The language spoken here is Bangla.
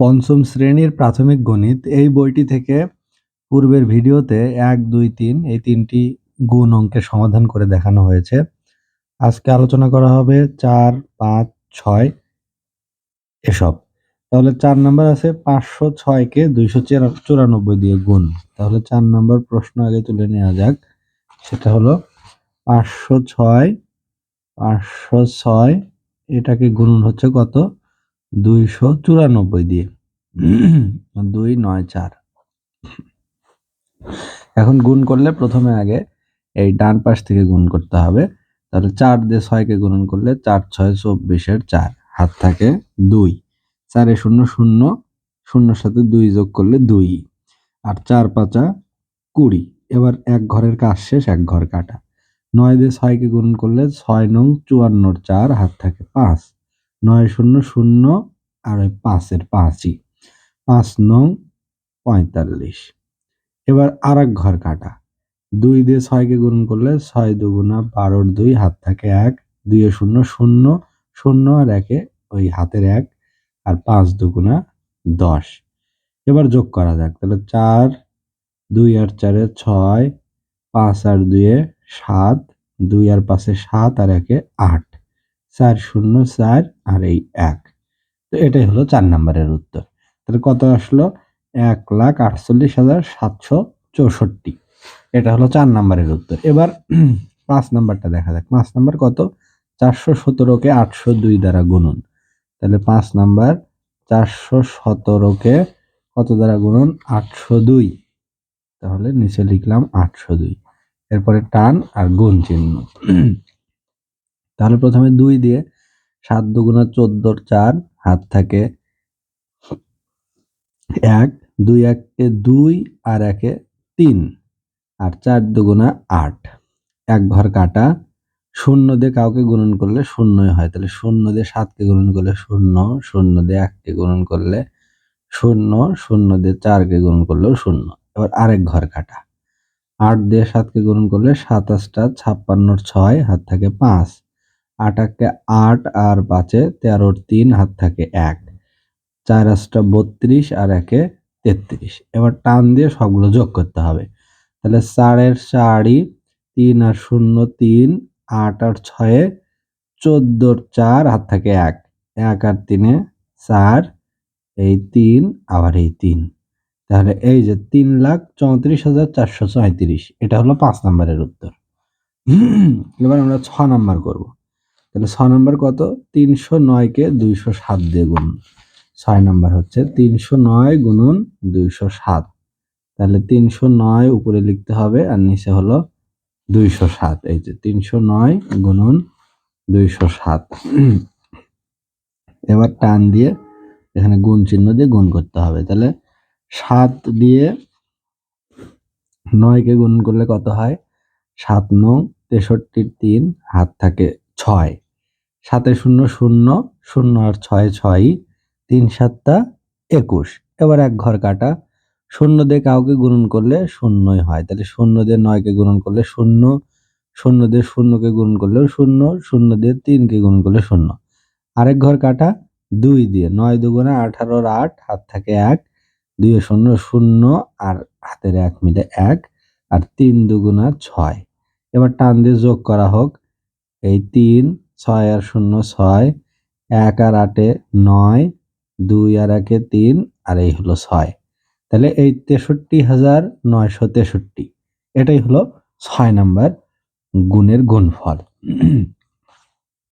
পঞ্চম শ্রেণির প্রাথমিক গণিত এই বইটি থেকে পূর্বের ভিডিওতে এক, দুই, তিন এই তিনটি গুণ অঙ্কের সমাধান করে দেখানো হয়েছে। আজকে আলোচনা করা হবে চার, পাঁচ, ছয় এসব। তাহলে চার নাম্বার আছে পাঁচশো ছয়কে দুইশো চুরানব্বই দিয়ে গুণ। তাহলে চার নাম্বার প্রশ্ন আগে তুলে নেওয়া যাক। সেটা হলো পাঁচশো ছয় পাঁচশো ছয় এটাকে গুণন হচ্ছে কত? দুইশো চুরানব্বই দিয়ে। দুই নয় চার। এখন গুণ করলে প্রথমে আগে এই ডান পাশ থেকে গুণ করতে হবে। তাহলে চার দিয়ে ছয়কে গুণন করলে চার, ছয়, চব্বিশের চার। হাত থাকে দুই। চারে শূন্য শূন্য, শূন্যর সাথে দুই যোগ করলে দুই। আর চার পাঁচা কুড়ি। এবার এক ঘরের কাজ শেষ, এক ঘর কাটা। নয় দিয়ে ছয়কে গুণ করলে ছয় নং চুয়ান্নর চার, হাত থাকে পাঁচ। নয় শূন্য শূন্য আর ওই পাঁচের পাঁচই। পাঁচ নং পঁয়তাল্লিশ। এবার আর এক ঘর কাটা। দুই দিয়ে ছয়কে গুণ করলে ছয় দুগুণা বারোর দুই, হাত থাকে এক। দুইয়ে শূন্য শূন্য শূন্য আর একে ওই হাতের এক আর পাঁচ দুগুণা দশ। এবার যোগ করা যাক। তাহলে চার, দুই আর চারে ছয়, পাঁচ আর দুইয়ে সাত, দুই আর পাঁচে সাত আর একে আট। চার শূন্য চার আর এই এক। তো এটাই হলো চার নাম্বারের উত্তর। তাহলে কত আসলো? এক লাখ আটচল্লিশ হাজার সাতশো চৌষট্টি। এটা হলো চার নাম্বারের উত্তর। এবার পাঁচ নাম্বারটা দেখা যাক। পাঁচ নাম্বার কত? চারশো সতেরোকে আটশো দুই দ্বারা গুনুন তাহলে পাঁচ নাম্বার চারশো সতেরোকে কত দ্বারা গুনুন আটশো দুই। তাহলে নিচে লিখলাম আটশো দুই। এরপরে টান আর গুণ চিহ্ন। তাহলে প্রথমে দুই দিয়ে সাত দুগুণা চোদ্দোর চার, হাত থাকে এক, দুই একে দুই আর একে তিন, আর চার দুগুণা আট। এক ঘর কাটা, শূন্য দিয়ে কাউকে গুণন করলে শূন্যই হয়। তাহলে শূন্য দিয়ে সাতকে গুণন করলে শূন্য শূন্য দিয়ে এককে গুণন করলে শূন্য শূন্য দিয়ে চারকে গুণন করলেও শূন্য। এবার আরেক ঘর কাটা। আট দিয়ে সাতকে গুণন করলে সাতাশটা, ছাপ্পান্নর ছয়, হাত থাকে পাঁচ। আটাকে আট আর পাঁচে তেরোর তিন, হাত থাকে এক। চার আটটা বত্রিশ আর একে তেত্রিশ। এবার টান দিয়ে সবগুলো যোগ করতে হবে। তাহলে চারের চারই তিন আর শূন্য তিন, আট আর ছয়ে চোদ্দোর চার, হাত থাকে এক। এক আর তিনে চার, এই তিন, আবার এই তিন। তাহলে এই যে তিন লাখ চৌত্রিশ হাজার চারশো এটা হলো পাঁচ নম্বরের উত্তর। এবার আমরা ছ নাম্বার করব। তাহলে ছ নম্বর কত? তিনশো নয়কে দুইশো সাত দিয়ে গুণ। ছয় নম্বর হচ্ছে তিনশো নয় গুণন দুইশো সাত। তাহলে তিনশো নয় উপরে লিখতে হবে আর নিচে হলো দুইশো সাত। এই যে তিনশো নয় গুণন দুইশো সাত। এবার টান দিয়ে এখানে গুণ চিহ্ন দিয়ে গুণ করতে হবে। তাহলে সাত দিয়ে নয়কে গুণ করলে কত হয়? সাত নং তেষট্টির তিন হাত থাকে ছয়। সাতে শূন্য শূন্য শূন্য আর ছয় ছয়ই তিন সাতটা একুশ। এবার এক ঘর কাটা। শূন্য দিয়ে কাউকে গুণন করলে শূন্যই হয়। তাহলে শূন্য দিয়ে নয়কে গুণন করলে শূন্য শূন্য দিয়ে শূন্যকে গুণ করলেও শূন্য শূন্য দিয়ে তিনকে গুণ করলে শূন্য। আরেক ঘর কাটা। দুই দিয়ে নয় দুগুণে আঠারোর আট, হাত থাকে এক। দুই শূন্য শূন্য আর হাতের এক মিলে এক, আর তিন দুগুণা ছয়। এবার টান দিয়ে যোগ করা হোক। এই তিন ছয় আর শূন্য ছয়, এক আর আটে নয়, দুই আর একে তিন, আর এই হলো ছয়। তাহলে এই তেষট্টি হাজার নয়শো তেষট্টি, এটাই হলো ছয় নাম্বার গুণের গুণফল।